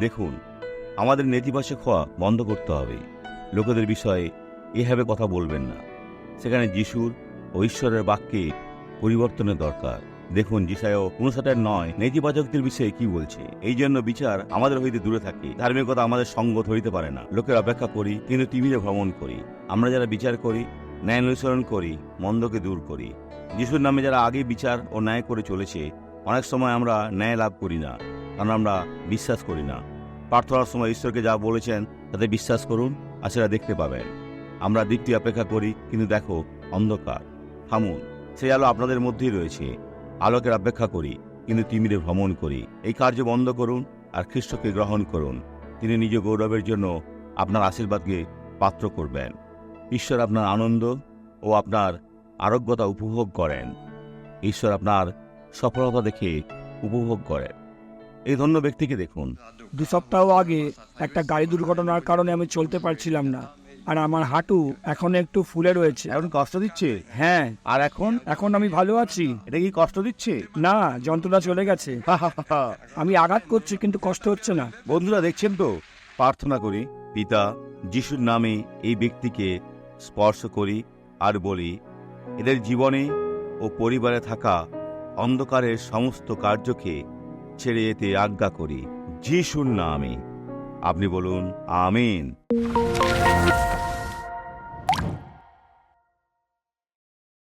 দেখুন, আমাদের নেতিবাচক হওয়া বন্ধ করতে হবে। লোকেদের বিষয়ে এভাবে কথা বলবেন না। সেখানে যিশুর ও ঈশ্বরের বাক্যে পরিবর্তনের দরকার। দেখুন যিশায় উনষাটের নয়, নেতিবাচকদের বিষয়ে কি বলছে? এই জন্য বিচার আমাদের হইতে দূরে থাকে। ধার্মিকতা আমাদের সঙ্গ ধরিতে পারে না। লোকের অপেক্ষা করি, কিন্তু টিভিতে ভ্রমণ করি। আমরা যারা বিচার করি, ন্যায় অনুসরণ করি, মন্দকে দূর করি। যিশুর নামে যারা আগে বিচার ও ন্যায় করে চলেছে, অনেক সময় আমরা ন্যায় লাভ করি না। কারণ আমরা বিশ্বাস করি না। প্রার্থনার সময় ঈশ্বরকে যা বলেছেন, তাতে বিশ্বাস করুন আর সেটা দেখতে পাবেন। আমরা দিকটি অপেক্ষা করি, কিন্তু দেখো, অন্ধকার। থামুন, সেই আলো আপনাদের মধ্যেই রয়েছে। আলোকের অপেক্ষা করি, কিন্তু তিমিরে ভ্রমণ করি। এই কার্য বন্ধ করুন আর খ্রিস্টকে গ্রহণ করুন। তিনি নিজ গৌরবের জন্য আপনার আশীর্বাদকে পাত্র করবেন। ঈশ্বর আপনার আনন্দ ও আপনার আরোগ্যতা উপভোগ করেন। ঈশ্বর আপনার সফলতা দেখে উপভোগ করেন। এই ধন্য ব্যক্তিকে দেখুন। দু সপ্তাহ আগে একটা গাড়ি দুর্ঘটনার কারণে আমি চলতে পারছিলাম না আর আমার হাঁটু এখন একটু ফুলে রয়েছে। এখন কষ্ট দিচ্ছে? হ্যাঁ। আর এখন? এখন আমি ভালো আছি। এটা কি কষ্ট দিচ্ছে? না যন্ত্রণা চলে গেছে। আমি আঘাত করছি কিন্তু কষ্ট হচ্ছে না। বন্ধুরা দেখছেন তো? প্রার্থনা করি পিতা যিশুর নামে এই ব্যক্তিকে স্পর্শ করি আর বলি এদের জীবনে ও পরিবারে থাকা অন্ধকারের সমস্ত কার্যকে ছেড়ে এতে আজ্ঞা করি যিশুর নামে। আপনি বলুন আমিন।